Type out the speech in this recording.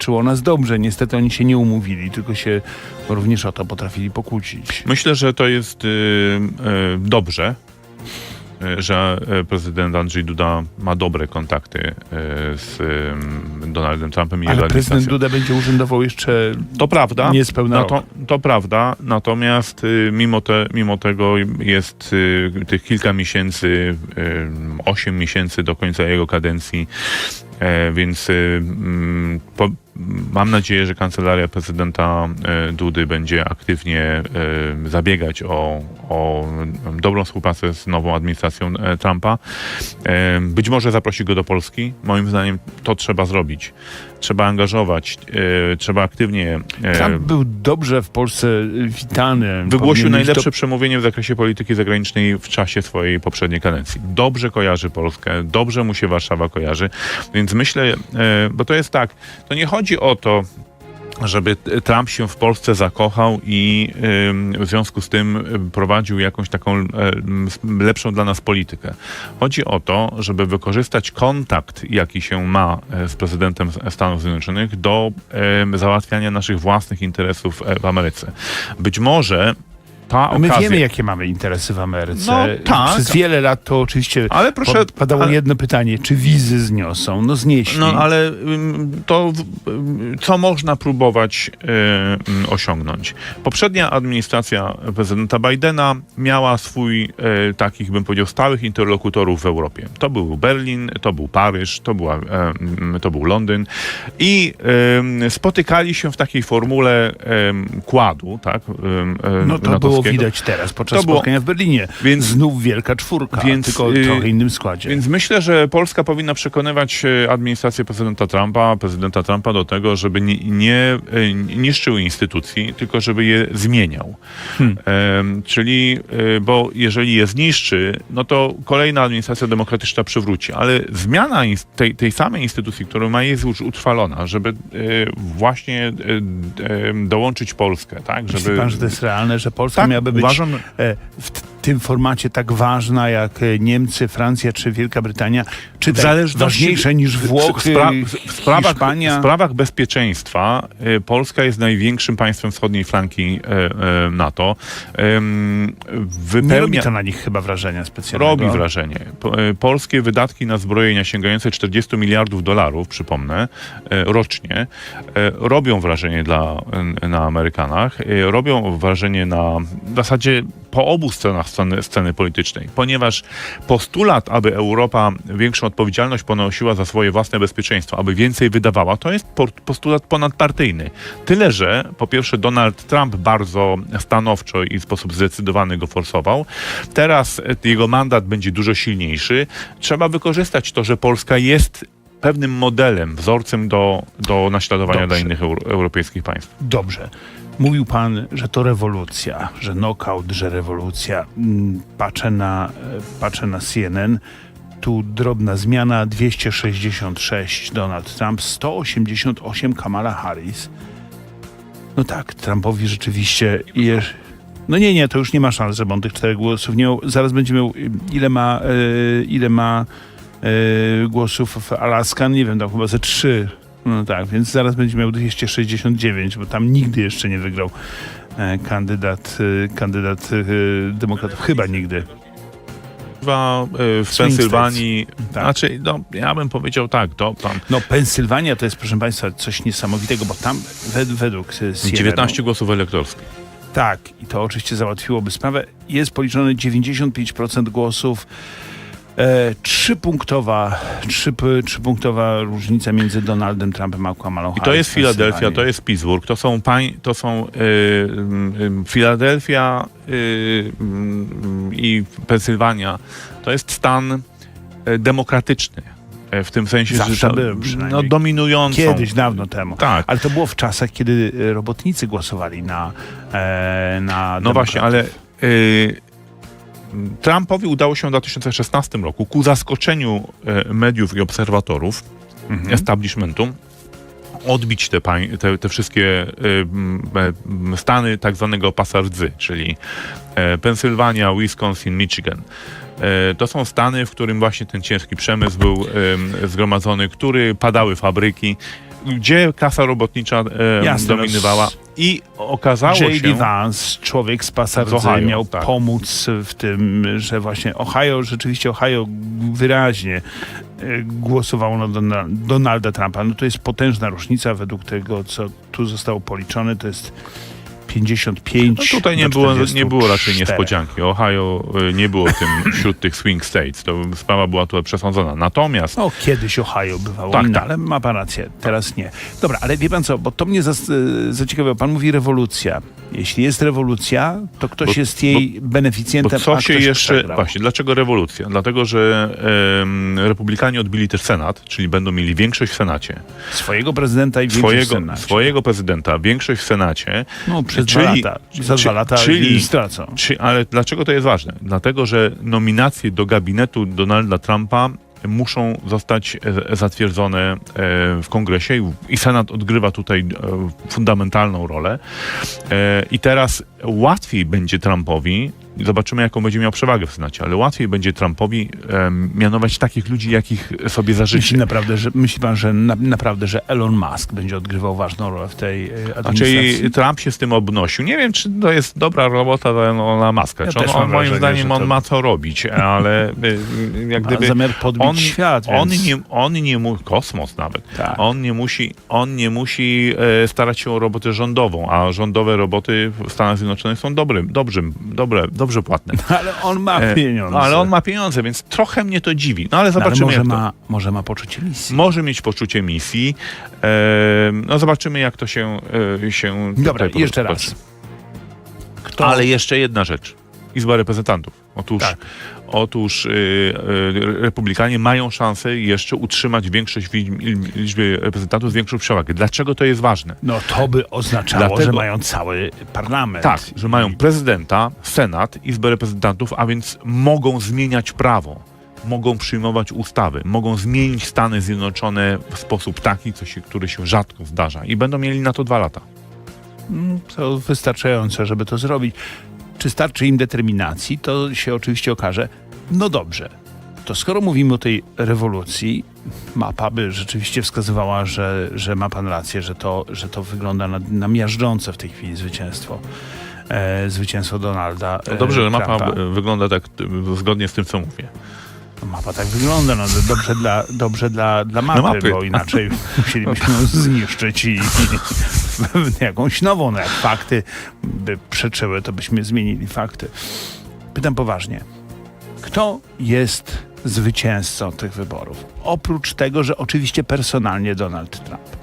świadczyło o nas dobrze. Niestety oni się nie umówili, tylko się również o to potrafili pokłócić. Myślę, że to jest y, y, dobrze, y, że y, prezydent Andrzej Duda ma dobre kontakty y, z Donaldem Trumpem i jego Ale prezydent. Duda będzie urzędował jeszcze To prawda. niespełna No to, to prawda, natomiast mimo, te, mimo tego jest tych kilka miesięcy, y, osiem miesięcy do końca jego kadencji, więc mm, po, mam nadzieję, że kancelaria prezydenta e, Dudy będzie aktywnie e, zabiegać o, o dobrą współpracę z nową administracją e, Trumpa. Być może zaprosi go do Polski. Moim zdaniem to trzeba zrobić. Trzeba angażować, trzeba aktywnie Trump był dobrze w Polsce witany. Wygłosił najlepsze to- przemówienie w zakresie polityki zagranicznej w czasie swojej poprzedniej kadencji. Dobrze kojarzy Polskę, dobrze mu się Warszawa kojarzy, więc myślę, bo to jest tak, to nie chodzi o to, żeby Trump się w Polsce zakochał i w związku z tym ym, prowadził jakąś taką ym, lepszą dla nas politykę. Chodzi o to, żeby wykorzystać kontakt, jaki się ma e, z prezydentem Stanów Zjednoczonych do załatwiania naszych własnych interesów e, w Ameryce. Być może ta My okazja... wiemy, jakie mamy interesy w Ameryce. No, tak. Przez wiele lat to oczywiście Ale proszę- padało ale- jedno pytanie, czy wizy zniosą? No znieśli. No ale to co można próbować ym, osiągnąć? Poprzednia administracja prezydenta Bidena miała swój e, takich, bym powiedział, stałych interlokutorów w Europie. To był Berlin, to był Paryż, to, była, em, to był Londyn i spotykali się w takiej formule kładu, tak? em, No to było natowskiego. widać teraz podczas To było- spotkania w Berlinie. Więc- Znów wielka czwórka, Więc, tylko y, w trochę innym składzie. Więc myślę, że Polska powinna przekonywać e, administrację prezydenta Trumpa, prezydenta Trumpa do tego, żeby nie, nie niszczył instytucji, tylko żeby je zmieniał. Hmm. Czyli, bo jeżeli je zniszczy, no to kolejna administracja demokratyczna przywróci. Ale zmiana tej, tej samej instytucji, którą ma, jest już utrwalona, żeby właśnie dołączyć Polskę, tak? Myśli Żeby... pan, że to jest realne, że Polska Tak, miałaby być uważam- e, w tym formacie tak ważna jak e, Niemcy, Francja czy Wielka Brytania? Czy tak zależności- ważniejsze niż Włochy, w, sprawach, Hiszpania? w sprawach bezpieczeństwa y, Polska jest największym państwem wschodniej flanki y, NATO. Ym, Nie robi wypełnia, to na nich chyba wrażenia specjalnego. robi wrażenie. Po, polskie wydatki na zbrojenia sięgające 40 miliardów dolarów, przypomnę, rocznie, robią wrażenie dla, na Amerykanach, robią wrażenie na w zasadzie po obu stronach sceny, sceny politycznej, ponieważ postulat, aby Europa większą odpowiedzialność ponosiła za swoje własne bezpieczeństwo, aby więcej wydawała, to jest postulat ponadpartyjny. Tyle, że po pierwsze Donald Trump bardzo stanowczo i w sposób zdecydowany go forsował. Teraz jego mandat będzie dużo silniejszy. Trzeba wykorzystać to, że Polska jest pewnym modelem, wzorcem do, do naśladowania Dobrze. dla innych euro, europejskich państw. Dobrze. Mówił pan, że to rewolucja, że knockout, że rewolucja. Mm, Patrzę na, e, patrzę na CNN. Tu drobna zmiana, 266 Donald Trump, 188 Kamala Harris. No tak, Trumpowi rzeczywiście je... No nie, nie, to już nie ma szans, żeby on tych czterech głosów nie miał. Zaraz będzie miał, y, ile ma, e, ile ma e, głosów w Alaska, nie wiem, tam chyba ze trzy. No tak, więc zaraz będzie miał 269, bo tam nigdy jeszcze nie wygrał e, kandydat, e, kandydat e, demokratów. Chyba nigdy. W Swing Pensylwanii, Tak. znaczy, no, ja bym powiedział tak, to tam No Pensylwania to jest, proszę Państwa, coś niesamowitego, bo tam wed, według CNN 19 głosów elektorskich. Tak, i to oczywiście załatwiłoby sprawę. Jest policzone 95% głosów. E, trzypunktowa, trzy, trzypunktowa różnica między Donaldem Trumpem a Kamalą I to jest Filadelfia, to jest Pittsburgh, to są, pań, to są y, Filadelfia y, y, i Pensylwania. To jest stan demokratyczny. W tym sensie, Zawsze że to, był przynajmniej. no, dominującą. Kiedyś, dawno temu. Tak. Ale to było w czasach, kiedy e, robotnicy głosowali na, e, na No właśnie, ale Trumpowi udało się w 2016 roku ku zaskoczeniu y, mediów i obserwatorów, Mhm. establishmentu, odbić te, te, te wszystkie y, m, e, stany tak zwanego pasa rdzy, czyli e, Pensylwania, Wisconsin, Michigan. E, To są stany, w którym właśnie ten ciężki przemysł był zgromadzony, który padały fabryki. Gdzie klasa robotnicza e, Jasne, no, dominowała i okazało J.D. się... Vance, człowiek z pasa Z Ohio, rdzy, miał tak. pomóc w tym, że właśnie Ohio, rzeczywiście Ohio wyraźnie e, głosowało na Dona- Donalda Trumpa. No to jest potężna różnica według tego, co tu zostało policzone, to jest 55 No tutaj nie było, nie 44. było raczej niespodzianki. Ohio y, nie było tym wśród tych swing states. To sprawa była tutaj przesądzona. Natomiast No, kiedyś Ohio bywało Tak, tak. ale ma pan rację, teraz nie. Dobra, ale wie pan co, bo to mnie e, zaciekawiło. Pan mówi rewolucja. Jeśli jest rewolucja, to ktoś Bo- jest jej Bo beneficjentem, co a się jeszcze. przegrał. Właśnie, dlaczego rewolucja? Dlatego, że em, Republikanie odbili też Senat, czyli będą mieli większość w Senacie. Swojego prezydenta i większość w Swojego, Senacie. swojego prezydenta, większość w Senacie. No, przez Czyli- dwa lata. Za czy- dwa lata czyli- stracą. Czy, ale dlaczego to jest ważne? Dlatego, że nominacje do gabinetu Donalda Trumpa muszą zostać e, zatwierdzone e, w kongresie i- Senat odgrywa tutaj e, fundamentalną rolę. I teraz łatwiej będzie Trumpowi, zobaczymy jaką będzie miał przewagę w Senacie, ale łatwiej będzie Trumpowi e, mianować takich ludzi, jakich sobie zażyczy. Myśli, naprawdę, że, myśli pan, że na, naprawdę, że Elon Musk będzie odgrywał ważną rolę w tej e, administracji? Znaczy Trump się z tym obnosił. Nie wiem, czy to jest dobra robota dla Elona Muska. Ja czy on, on, moim wrażenie, zdaniem że on to- ma co robić, ale y, y, jak Ma gdyby zamiar podbić on, świat, on, więc... nie, on nie mu, kosmos nawet. Tak. On nie musi, on nie musi e, starać się o robotę rządową, a rządowe roboty w Stanach Zjednoczonych są dobrym, dobrym, dobre, dobrze płatne. Ale on ma E, pieniądze. Ale on ma pieniądze, więc trochę mnie to dziwi. No ale No, ale zobaczymy, może, ma, może ma poczucie misji. Może mieć poczucie misji. E, no zobaczymy, jak to się, e, się Dobra, jeszcze raz. Kto... Ale jeszcze jedna rzecz. Izba Reprezentantów. Otóż, Tak. otóż y, y, Republikanie mają szansę jeszcze utrzymać większość w liczb- liczbie reprezentantów, większą przewagę. Dlaczego to jest ważne? No to by oznaczało, Dlatego- że mają cały parlament. Tak, że mają prezydenta, Senat, Izbę Reprezentantów, a więc mogą zmieniać prawo. Mogą przyjmować ustawy, mogą zmienić Stany Zjednoczone w sposób taki, co się, który się rzadko zdarza. I będą mieli na to dwa lata. Mm, To wystarczające, żeby to zrobić. Czy starczy im determinacji, to się oczywiście okaże. No dobrze, to skoro mówimy o tej rewolucji, mapa by rzeczywiście wskazywała, że, że ma pan rację, że to, że to wygląda na, na miażdżące w tej chwili zwycięstwo. E, zwycięstwo Donalda. No e, dobrze, że mapa wygląda tak zgodnie z tym, co mówię. No, Mapa tak wygląda, no dobrze dla, dobrze dla, dla mapy, mapy. bo inaczej musielibyśmy ją zniszczyć i, i jakąś nową. No jak fakty by przeczyły, to byśmy zmienili fakty. Pytam poważnie. Kto jest zwycięzcą tych wyborów? Oprócz tego, że oczywiście personalnie Donald Trump.